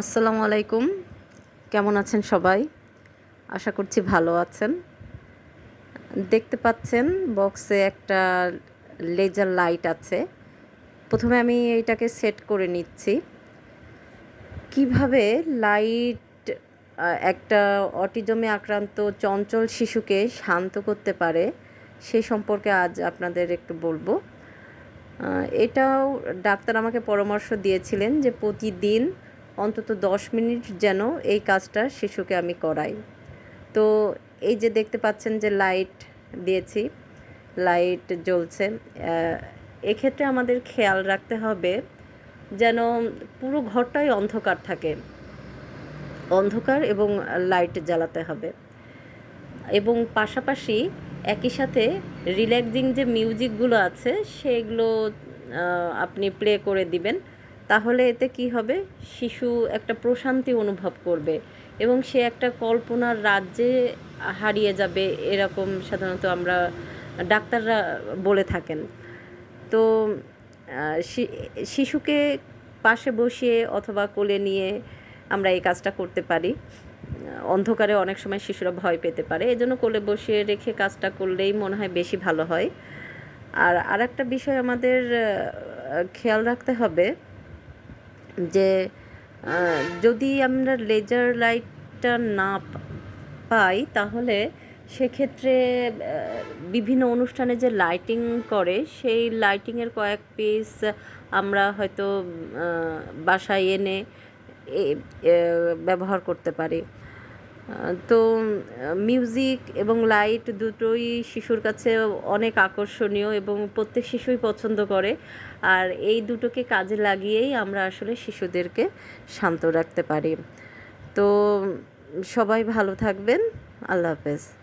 আসসালামু আলাইকুম। কেমন আছেন সবাই? আশা করছি ভালো আছেন। দেখতে পাচ্ছেন বক্সে একটা লেজার লাইট আছে। প্রথমে আমি এটাকে সেট করে নিচ্ছি। কীভাবে লাইট একটা অটিজমে আক্রান্ত চঞ্চল শিশুকে শান্ত করতে পারে, সে সম্পর্কে আজ আপনাদের একটু বলব। এটাও ডাক্তার আমাকে পরামর্শ দিয়েছিলেন যে প্রতিদিন অন্তত দশ মিনিট যেন এই কাজটা শিশুকে আমি করাই। তো এই যে দেখতে পাচ্ছেন যে লাইট দিয়েছি, লাইট জ্বলছে এক্ষেত্রে আমাদের খেয়াল রাখতে হবে যেন পুরো ঘরটাই অন্ধকার থাকে। অন্ধকার এবং লাইট জ্বালাতে হবে। এবং পাশাপাশি একই সাথে রিল্যাক্সিং যে মিউজিকগুলো আছে, সেগুলো আপনি প্লে করে দিবেন। তাহলে এতে কি হবে? শিশু একটা প্রশান্তি অনুভব করবে এবং সে একটা কল্পনার রাজ্যে হারিয়ে যাবে এরকম সাধারণত আমরা ডাক্তাররা বলে থাকেন। তো শিশুকে পাশে বসিয়ে অথবা কোলে নিয়ে আমরা এই কাজটা করতে পারি। অন্ধকারে অনেক সময় শিশুরা ভয় পেতে পারে। এজন্য কোলে বসিয়ে রেখে কাজটা করলেই মনে হয় বেশি ভালো হয়। আর আরেকটা বিষয় আমাদের খেয়াল রাখতে হবে যে যদি আমরা লেজার লাইটটা না পাই, তাহলে সেক্ষেত্রে বিভিন্ন অনুষ্ঠানে যে লাইটিং করে, সেই লাইটিংয়ের কয়েক পিস আমরা হয়তো বাসায় এনে ব্যবহার করতে পারি। তো মিউজিক এবং লাইট দুটোই শিশুর কাছে অনেক আকর্ষণীয় এবং প্রত্যেক শিশুই পছন্দ করে। আর এই দুটোকে কাজে লাগিয়েই আমরা আসলে শিশুদেরকে শান্ত রাখতে পারি। তো, সবাই ভালো থাকবেন। আল্লাহ হাফেজ।